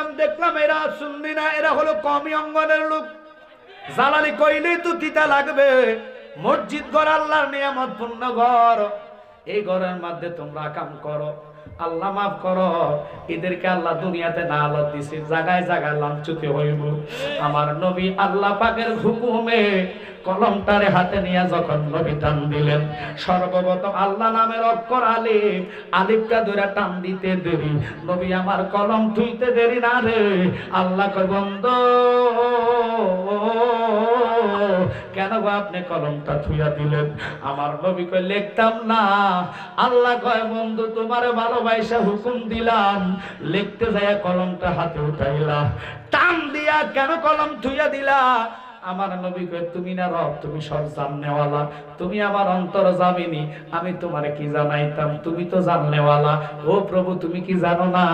দিলাম দেখলাম এরা শুনবি না, এরা হলো কমি অঙ্গনের লোক। জ্বালানি কইলেই তো তিতা লাগবে। মসজিদ ঘর, আল্লাহর নিয়ামত পূর্ণ ঘর। এই ঘরের মধ্যে তোমরা কাম করো। আল্লাহ মাফ করো, এদেরকে আল্লাহ দুনিয়াতে না আলো দিছে জায়গায় জায়গায় লাঞ্ছুতে হইব। আমার নবী আল্লাহ পাকের হুকুমে কলমটারে হাতে নিয়ে যখন নবী টান দিলেন, সর্বপ্রথম আল্লাহ নামের অক্ষর আলিফ, আলিফটা ধরে টান দিতে দেরি। নবী আমার কলম তুইতে দেরি না রে। আল্লাহ বন্ধ কেন বা আপনি কলমটা ছুঁয়া দিলেন? আমার নবী কয়, লিখতাম না। আল্লাহ কয়, বন্ধু, তোমার ভালোবাসা হুকুম দিলাম। লিখতে যায় কলমটা হাতে উঠাইলা। টান দিয়া কেন কলম ছুঁয়া দিলা? আমার নবী কয়, তুমি না রব, তুমি সব জাননেওয়ালা। তুমি আমার অন্তর জামিনি, আমি তোমার কি জানাইতাম? তুমি তো জাননেওয়ালা। ও প্রভু, তুমি কি জানো না?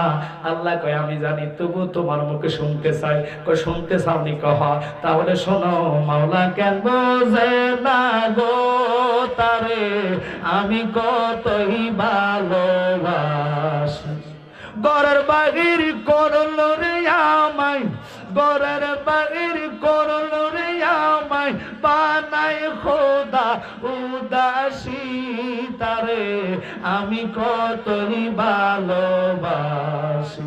আল্লাহ কয়, আমি জানি তবু তোমার মুখে শুনতে চাই। কয়, শুনতে চাওনি কহ? তাহলে শোনো, মাওলা কেন বোঝে না গো তারে? আমি কতই ভালোবাসি। গরের বাহির করল রে আমায় গরের বাহির করল বানাই খোদা উদাসী তারে, আমি কতই ভালোবাসি।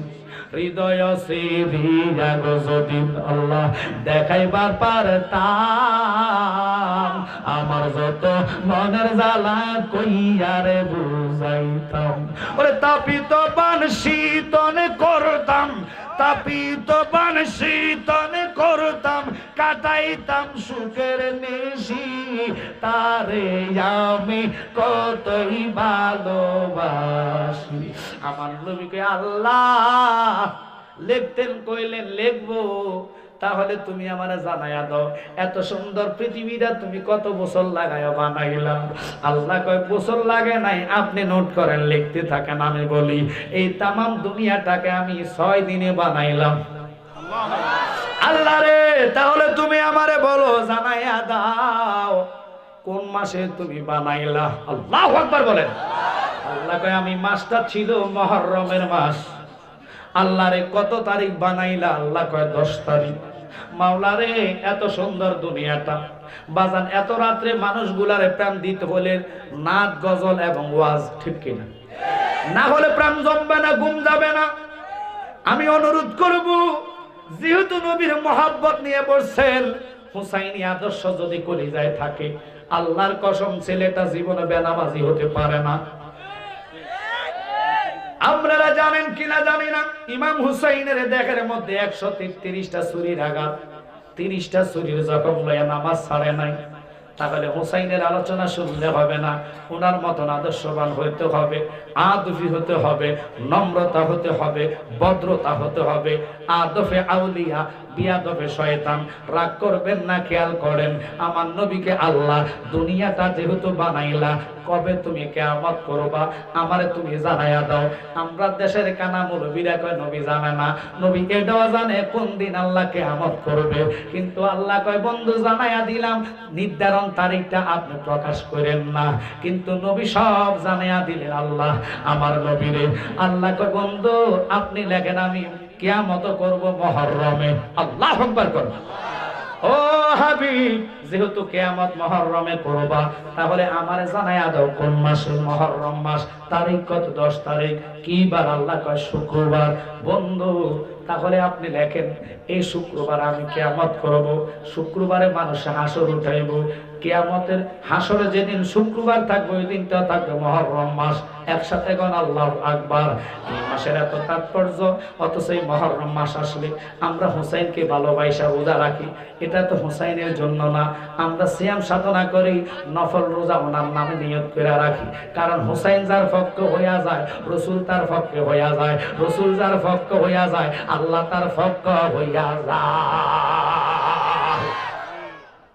হৃদয় সিরিয়া গো যদি আল্লাহ দেখাইবার পারতাম, আমার যত মনের জ্বালা কইয়ারে বুঝাইতাম। ওরে তাপিত বান শীতনে করতাম তাপিত বান শীতন করতাম, কাটাইতাম সুখের নিশি। তারে আমি কতই ভালোবাসি। আমার নবীকে আল্লাহ লেখতেন, কইলেন, লিখব তাহলে তুমি আমার জানাইয়া দাও, এত সুন্দর পৃথিবীটা তুমি কত বছর লাগাইয়া বানাইলাম আল্লাহ কয়, বছর লাগে নাই, আপনি নোট করেন, লিখতে থাকেন, আমি বলি, এই তামাম দুনিয়াটাকে আমি ছয় দিনে বানাইলাম। আল্লাহ রে, তাহলে তুমি আমারে বলো, জানাইয়া দাও, কোন মাসে তুমি বানাইলা? আল্লাহ একবার বলেন। আল্লাহ কয়, আমি মাসটা ছিল মহরমের মাস। আল্লাহ রে, কত তারিখ বানাইলা? আল্লাহ কয়, দশ তারিখ। মাওলা রে এত সুন্দর দুনিয়াটা। বাজান, এত রাত্রে মানুষগুলারে প্রাণ দিতে হলে নাচ গজল এবং ওয়াজ ঠিক কিনা? না হলে প্রাণ জমবে না, ঘুম যাবে না। আমি অনুরোধ করব, যেহেতু নবীর মহাব্বত নিয়ে বলছেন, হুসাইনি আদর্শ যদি কলিজায় থাকে, আল্লাহর কসম ছেলেটা জীবনে বেনামাজি হতে পারে না। আপনারা জানেন কিনা জানি না। ইমাম হুসাইনের দেখার মধ্যে একশো তেত্রিশটা ছুরির আঘাত। তিরিশটা ছুরির জখম লয়া নামাজ ছাড়ে নাই, তাহলে হুসাইনের আলোচনা শুনলে হবে না। ওনার মতন আদর্শবান হইতে হবে, আদফি হতে হবে, নম্রতা হতে হবে, ভদ্রতা হতে হবে। আদফে আউলিয়া বিয়াদফে শয়তান। রাগ করবেন না, খেয়াল করেন, আমার নবীকে আল্লাহ দুনিয়াটা যেহেতু বানাইলা, কবে তুমি কেয়ামত করবা? আমারে তুমি জানাইয়া দাও। আমরা দেশের কানা মুরবিরা কয়, নবী জানে না। নবী এটাও জানে কোন দিন আল্লাহ কেয়ামত করবে। কিন্তু আল্লাহ কয়, বন্ধু, জানাইয়া দিলাম। নির্ধারণ তারিখটা আপনি প্রকাশ করেন না। কিন্তু নবী সব জানাইয়া দিলেন আল্লাহ, আমার নবীরে। আল্লাহ কয়, বন্ধু, আপনি লেখেন আমি কেয়ামত করব মহরমে। আল্লাহ আকবার করব। ও হাবিব, যেহেতু কেয়ামত মহরমে করবা, তাহলে আমারে জানাইয়া দাও কোন মাসে মহরম মাস, তারিখ কত, দশ তারিখ? কি বার আল্লাহ কয় শুক্রবার। বন্ধু, তাহলে আপনি লেখেন, এই শুক্রবার আমি কেয়ামত করব। শুক্রবারে মানুষ হাসর উঠাইব। কেয়ামতের হাসরে যেদিন শুক্রবার থাকবে, ওই দিনটা থাকবে মহরম মাস। একসাথে গণ আল্লাহ আকবার। এই মাসের এত তাৎপর্য, অথচ এই মহরম মাস আসলে আমরা হুসাইনকে ভালোবাসা, রোজা রাখি। এটা তো হুসাইনের জন্য না। আমরা সিয়াম সাধনা করি, নফল রোজা ওনার নামে নিয়ত করে রাখি। কারণ হুসাইন যার পক্ষে হইয়া যায়, রসুল তার পক্ষে হইয়া যায়। রসুল যার পক্ষে হইয়া যায়, আল্লাহ তার পক্ষে হইয়া যায়।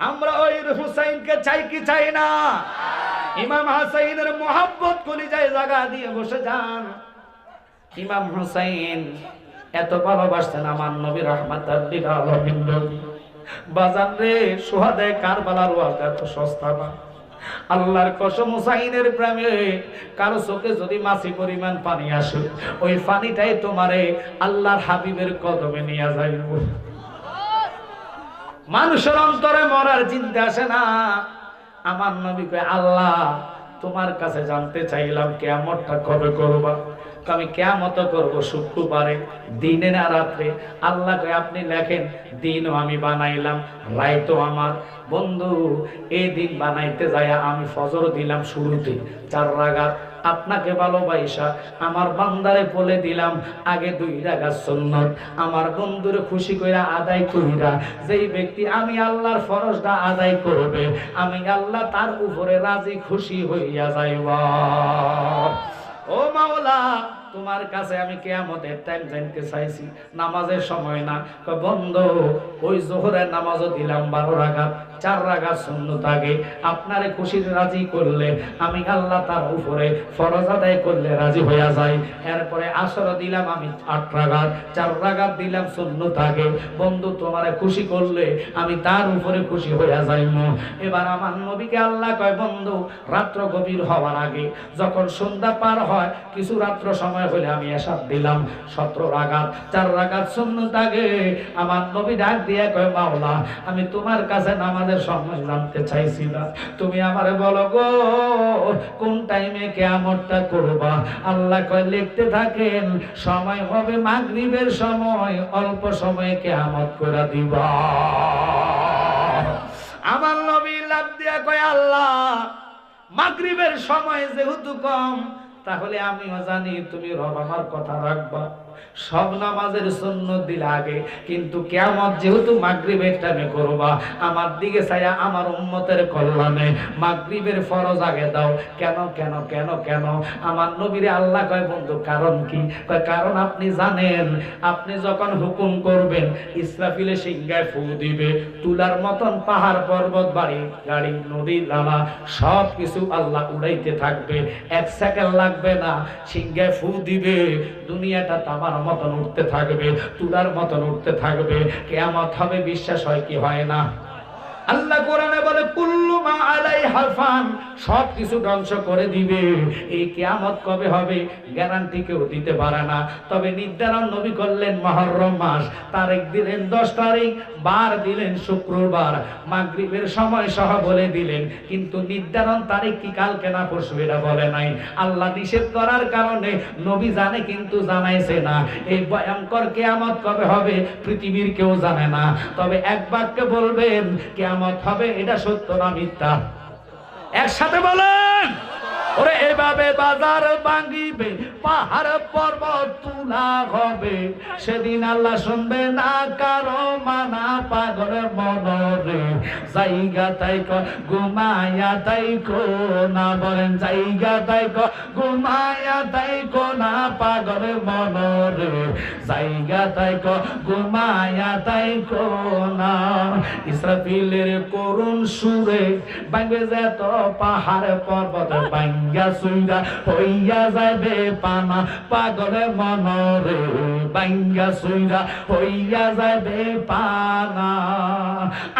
আমরা ওই হুসাইনকে চাই কি চাই না? ইমাম হাসাইনের মোহাব্বত কলি যায় জায়গা দিয়ে বসে যান। ইমাম হুসাইন এত ভালোবাসতেন আমার নবী রহমাত বাজান রে, সোহাদে কারবালার ওয়াজ এত সস্তা না। আল্লাহর কসম হুসাইনের প্রেমে কারও চোখে যদি মাছি পরিমাণ পানি আসে, ওই পানিটাই তোমারে আল্লাহর হাবিবের কদমে নিয়ে যাইব। মানুষের অন্তরে মরার চিন্তা আসে না। আমার নবী কয়, আল্লাহ, তোমার কাছে জানতে চাইলাম কেমনটা কবে করবা? আমি কেমত করব শুক্রবারে দিনে না রাত্রে। আল্লাহ কয়, আপনি লেখেন, দিনও আমি বানাইলাম রাইতো আমার। বন্ধু, এই দিন বানাইতে যায় আমি ফজর দিলাম শুরুতে, চার রাগাত। আপনাকে ভালোবাসা, আমার বান্দারে বলে দিলাম, আগে দুই রাগা সুন্নত। আমার বন্ধুরে খুশি কইরা আদায় কইরা, যেই ব্যক্তি আমি আল্লাহর ফরজটা আদায় করবে, আমি আল্লাহ তার উপরে রাজি খুশি হইয়া যাইব। ও মাওলা, তোমার কাছে আমি কেয়ামতের টাইম জানতে চাইছি। নামাজের সময় না। বন্ধ, ওই জোহরের নামাজও দিলাম বারো রাগাত চার রাগাত সুন্নত আগে আপনারে খুশির রাজি করলে আমি আল্লাহ তার উপরে ফরজ আদায় করলে রাজি হইয়া যাই এরপরে আসর দিলাম আমি আট রাগাত চার রাগাত দিলাম সুন্নত আগে বন্ধু, তোমারে খুশি করলে আমি তার উপরে খুশি হইয়া যাইম। এবার আমার নবীকে আল্লাহ কয়, বন্ধু, রাত্র গভীর হওয়ার আগে যখন সন্ধ্যা পার হয়, কিছু রাত্র সময় হলে আমি এসাদ দিলাম। সতেরো রাগাত চার রাগাত সুন্নত আগে আমার নবী ডাক দিয়ে কয়, মাওলা, আমি তোমার কাছে নামাজের সময় জানতে চাইছিলাম তুমি আমারে বলো গো, কোন টাইমে কেয়ামতটা করবা? আল্লাহ কয়, লিখতে থাকেন, সময় হবে মাগরিবের সময়, অল্প সময়ে কেয়ামত করে দিবা। আমার নবী লাভ দিয়া কয়, আল্লাহ, মাগরিবের সময় যেহেতু কম, তাহলে আমিও জানি তুমি রব আমার কথা রাখবা। সব নামাজের সুন্নত দিলে আগে, কিন্তু কেমন যেহেতু মাগরিবের টাইমে করবা, আমার দিকে ছায়া আমার উম্মতের কল্যাণে মাগরিবের ফরজ আগে দাও। কেন কেন কেন কেন? আমার নবীরে আল্লাহ কয়, বন্ধু, কারণ কি? কারণ আপনি জানেন, আপনি যখন হুকুম করবেন, ইসরাফিলে সিংহায় ফু দিবে, তুলার মতন পাহাড়, পর্বত, বাড়ি, গাড়ি, নদী, নালা, সব কিছু আল্লাহ উড়াইতে থাকবে। এক সেকেন্ড লাগবে না, সিংহায় ফু দিবে, দুনিয়াটা তামার মতন উঠতে থাকবে, তুলার মতন উঠতে থাকবে। কেয়ামত হবে, বিশ্বাস হয় কি হয় না? আল্লাহ কোরআনে বলে, কুল্লু মা আলাই হাফান সব কিছু ধ্বংস করে দিবে। এই কবে হবে গ্যারান্টি কেউ দিতে পারে না। তবে নির্ধারণ নবী করলেন মহরম মাস, তারিখ দিলেন দশ তারিখ, বার দিলেন শুক্রবার। সময় সহ বলে দিলেন, কিন্তু নির্ধারণ তারিখ কি কালকে না পরশু, এটা বলে নাই। আল্লাহ নিষেধ করার কারণে নবী জানে কিন্তু জানাইছে না। এই ভয়ঙ্কর কেয়ামত কবে হবে পৃথিবীর কেউ জানে না। তবে এক বাক্যে বলবেন হবে এটা সত্য না মিথ্যা? একসাথে বলেন! ওরে এভাবে বাজার ভাঙিবে, পাহাড় পর্বত তুলা হবে। সেদিন আল্লাহ শুনবে না, কারও মানা পাগল মনরে। জায়গা তাই ঘুমায়া তাই না বলেন, জায়গা তাই ঘুমায়া তাই না পাগল মনরে। জায়গা তাই ঘুমায়া তাই না। ইসরাফিলের করুণ সুরে ভাঙবে যেত পাহাড় পর্বত ভাঙ্গা সুইরা হইয়া যাবে পানা। পাগলে মনরে ভাঙ্গা সুইরা হইয়া যাবে পানা।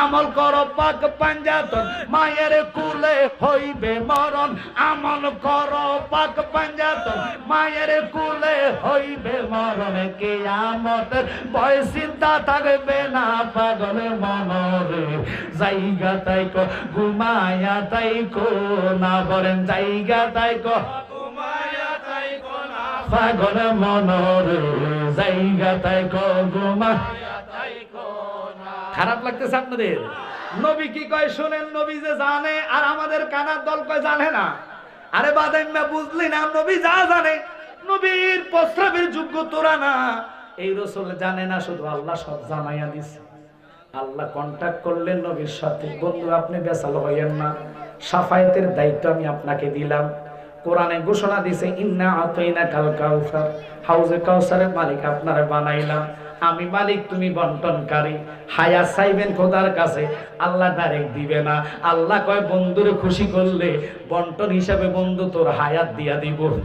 আমল কর পাক পাঞ্জাতন, মায়ের কুলে হইবে মরণ। আমল কর পাক পাঞ্জাতন, মায়ের কুলে হইবে মরণ। কে আমতের ভয় চিন্তা থাকবে না পাগলে মনরে। জায়গা তাই ক ঘুমায়া তাই কো না বলেন জায়গা তাই ক। পাগল মনরে জায়গা তাই ক খারাপ লাগতেছে আপনাদের? নবী কি কয় শুনেন? নবী যে জানে আর আমাদের কানার দল কয় জানে না। আরে বাদাইম্মা বুঝলি না? নবী যা জানে, নবীর প্রস্রাবের যোগ্য তোরা না। এই রসুল জানে না, শুধু আল্লাহ সব জানাইয়া দিছে। আল্লাহ কন্টাক্ট করলেন নবীর সাথে। বন্ধু, আপনি বেসাল হইয়েন না। সাফায়েতের দায়িত্ব আমি আপনাকে দিলাম। কোরআনে ঘোষণা দিছে ইন্না আতাইনা কাল কাউসার। হাউজে কাউসারের মালিক আপনারা বানাইলাম। আমি মালিক, তুমি বন্টনকারী। হায়া চাইবেন খোদার কাছে, আল্লাহ ডাইরেক্ট দিবে না। আল্লাহ কয়, বন্ধুরে খুশি করলে বন্টন হিসাবে বন্ধু তোর হায়াত দিয়া দিব।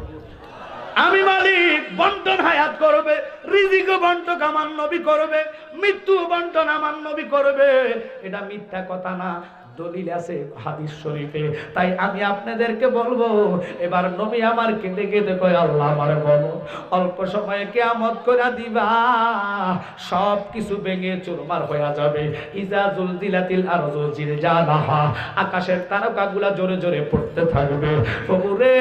আমি মালিক, বন্টন হায়াত করবে, রিজিক বন্টক আমার নবী করবে, মৃত্যু বন্টন আমার নবী করবে। এটা মিথ্যা কথা না। দলিল আছে হাদিস শরীফে। তাই আমি আপনাদেরকে বলব, এবার নবী আমার কেঁদে কেঁদে কয় আল্লাহ আমার বলো, অল্প সময়ে কেয়ামত করে দিবা, সব কিছু ভেঙে চুরমার হয়ে যাবে। ইজা জুলজিলাতিল আরজু জিলজালাহা, আকাশের তারকাগুলা জোরে জোরে পড়তে থাকবে। প্রভুরে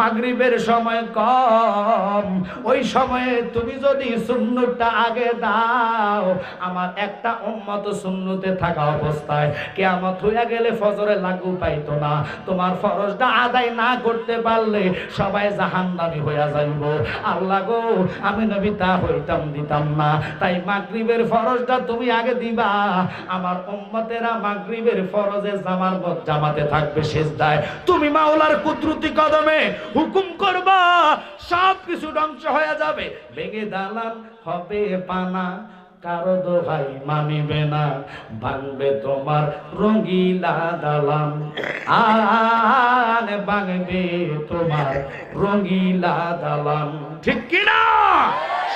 মাগরিবের সময় কম, ওই সময়ে তুমি যদি সুন্নতটা আগে দাও, আমার একটা উম্মত সুন্নতে থাকা অবস্থায় কেয়ামত হইয়া গেলে ফজরে লাগু পাইতো না। তোমার ফরজটা আদায় না করতে পারলে সবাই জাহান্নামী হইয়া যাইব। আল্লাহ গো, আমি নবী তা হইতাম, দিতাম না। তাই মাগরিবের ফরজটা তুমি আগে দিবা। আমার উম্মতেরা মাগরিবের ফরজে জামার মত জামাতে থাকবে সেজদায়। তুমি মাওলার কুদরতি কদমে হুকুম করবা সব কিছু ধ্বংস হয়ে যাবে। ভেঙে দালান হবে পানা। কারও দোহাই মানিবে না, ভাঙবে তোমার রঙ্গিলা দালাম আর ভাঙবে তোমার রঙ্গিলা দালাম ঠিক কিনা?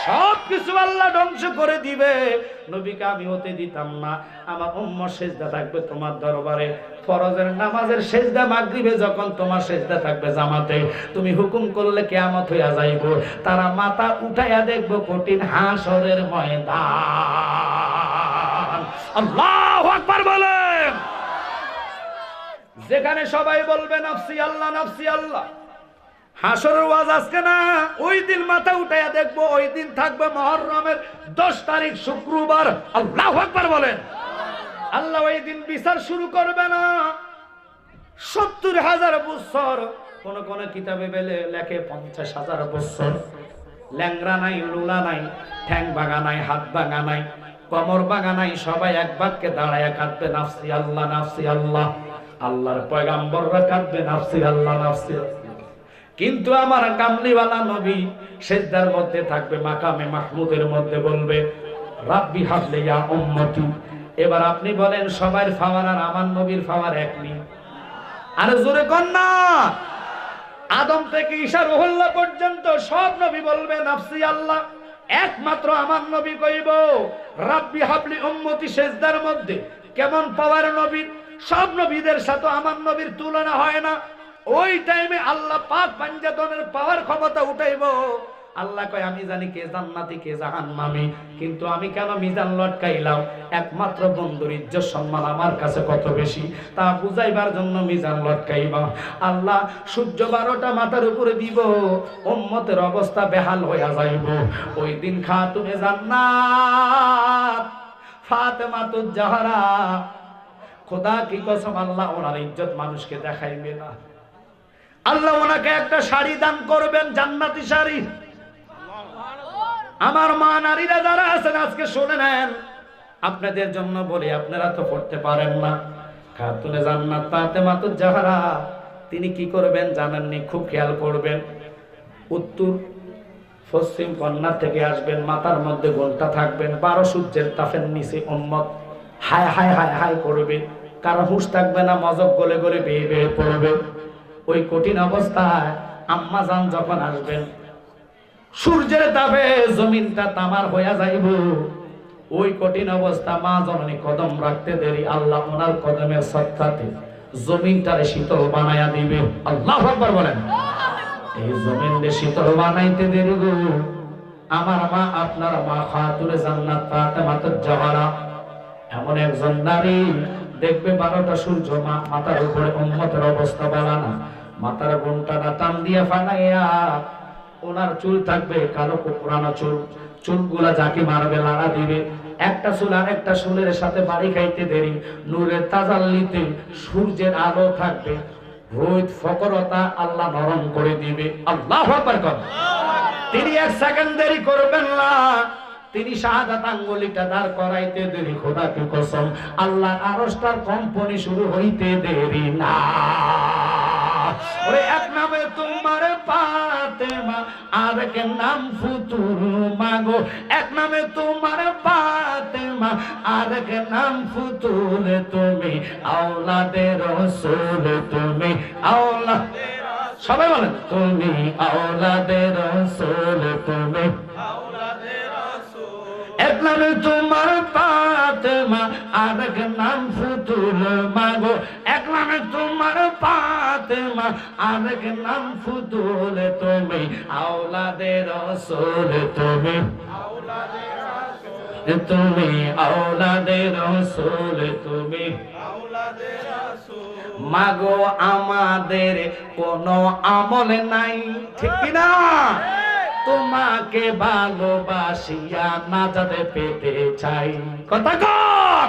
সব কিছু আল্লাহ ধ্বংস করে দিবে। নবীকে আমি হতে দিতাম না। আমার উম্ম সেজদা থাকবে তোমার দরবারে। ফরজের নামাজের সেজদা মাগরিবে যখন তোমার সেজদা থাকবে জামাতে। তুমি হুকুম করলে কেয়ামত হইয়া যাইব। তারা মাথা উঠাইয়া দেখব কঠিন হাসরের ময়দান। আল্লাহু আকবার বলেন। যেখানে সবাই বলবে, নাফসি আল্লাহ নাফসি আল্লাহ। হাসরের ওয়াজ আজকে না, ওই দিন মাথা উঠাইয়া দেখব, ওই দিন থাকবে মহরমের দশ তারিখ শুক্রবার। আল্লাহ আকবার বলেন। আল্লাহ ওই দিন বিচার শুরু করবে না। সত্তর হাজার বছর, কোন কোন কিতাবে বেলে লেখে পঞ্চাশ হাজার বছর। ল্যাংরা নাই, লুলা নাই, ঠ্যাং ভাঙা নাই, হাত ভাঙা নাই, কমর ভাঙা নাই, সবাই এক বাক্যে দাঁড়ায় কাঁদবে, নাফসি আল্লাহ নাফসি আল্লাহ। আল্লাহর পয়গাম্বররা কাঁদবে, নাফসি আল্লাহ নাফসি আল্লাহ। কিন্তু আমার কামলিওয়ালা নবী সেজদার মধ্যে থাকবে, মাকামে মাহমুদের মধ্যে বলবে, রাব্বি হাবলে ইয়া উম্মতি। এবার আপনি বলেন সবার ফাওয়ার আর আমার নবীর ফাওয়ার এক নি আরে জোরে কন না। আদম থেকে ঈশা রুহুল্লাহ পর্যন্ত সব নবী বলবে, নাফসি আল্লাহ। একমাত্র আমার নবী কইব, রাব্বি হাবলি উম্মতি সেজদার মধ্যে কেমন পাওয়ার নবী? সব নবীদের সাথে আমার নবীর তুলনা হয় না। ওই টাইমে আল্লাহ পাক পাঞ্জাতনের পাওয়ার ক্ষমতা উঠাইব। আল্লাহ কয়, আমি জানি কে জান্নাতি, কে জাহান্নামী কিন্তু আমি কেন মিজান লটকাইলাম? একমাত্র বন্ধুর ইজ্জত সম্মান আমার কাছে কত বেশি? তা বুঝাইবার জন্য মিজান লটকাইবা। আল্লাহ সূর্য বারোটা মাথার উপরে দিব, উম্মতের অবস্থা বেহাল হইয়া যাইব। ওই দিন খা তুমি জান্নাত ফাতেমা জাহারা, খোদা কি কসম আল্লাহ ওনার ইজ্জত মানুষকে দেখাইবে না। আল্লাহ ওনাকে একটা শাড়ি দান করবেন, জান্নাতি শাড়ি। আমার মা নারীরা যারা আছেন, আজকে শুনে নেন। আপনাদের জন্য বলি, আপনারা তো পড়তে পারেন না। খাতুনে জান্নাত, ফাতেমা তো জাহারা। তিনি কি করবেন জানেননি, খুব খেয়াল করবেন। উত্তর, পশ্চিম কন্যা থেকে আসবেন, মাথার মধ্যে ঘণ্টা থাকবেন, বারো সূর্যের তাফের নিচে উম্মত। হায় হায় হায় হায় করবে কারও হুঁশ থাকবে না, মজক গলে গলে বেয়ে বেয়ে পড়বে। ওই কঠিন অবস্থায় আম্মা যান যখন আসবেন, সূর্যের তাপে জমিনটা তামার হইয়া যাইব। ওই কঠিন অবস্থা মা জননী কদম রাখতে দেরি, আল্লাহ ওনার কদমের সত্তাতে জমিনটারে শীতল বানায়া দিবে। আল্লাহ আকবার বলেন। এই জমিনকে শীতল বানাইতে দেরি গো। আমার মা, আপনার মা খাতুরে জান্নাত ফাতেমা তো জাহারা এমন একজন নারী, দেখবে বারোটা সূর্য মা মাথার উপরে উম্মতের অবস্থা বাড়ানা মাথার ঘন্টাটা টান দিয়ে ফানাইয়া ওনার চুল থাকবে কালো পুরানো চুল। চুলগুলা যাকে মারবে, লাড়া দিবে। একটা চুল আর একটা চুলের সাথে বাড়ি খাইতে দেরি। নূরের তাজাল্লিতে সূর্যের আলো থাকবে। ফকরতা আল্লাহ নরম করে দিবে। আল্লাহ তিনি এক সেকেন্ড দেরি করবেন না। তিনি শাহাদাত আঙ্গুলিটা করাইতে দেরি খোদা কি কসম। আল্লাহ আরস্টার কম্পনি শুরু হইতে দেরি না। ওরে এক নামে তোমার পাতেমা আর এক নাম ফুতুর মাগো। এক নামে তোমার পাতেমা আর এক নাম ফুতুর তুমি। আওলাদের রসুল তুমি, আওলা সবাই বলেন, তুমি আওলাদের রসুল তুমি। এক নামে তোমার পাতেমা আর এক নাম ফুতুল মাগো। নামে তোমার পাতেমা আর এক নাম ফুতুল তুমি, আওলাদের রসুল তুমি। তুমি আওলাদের রসুল তুমি। মাগো, আমাদের কোনো আমল নাই, ঠিক কি না তোমাকে ভালোবাসিয়া না যাতে পেতে চাই। কথা কম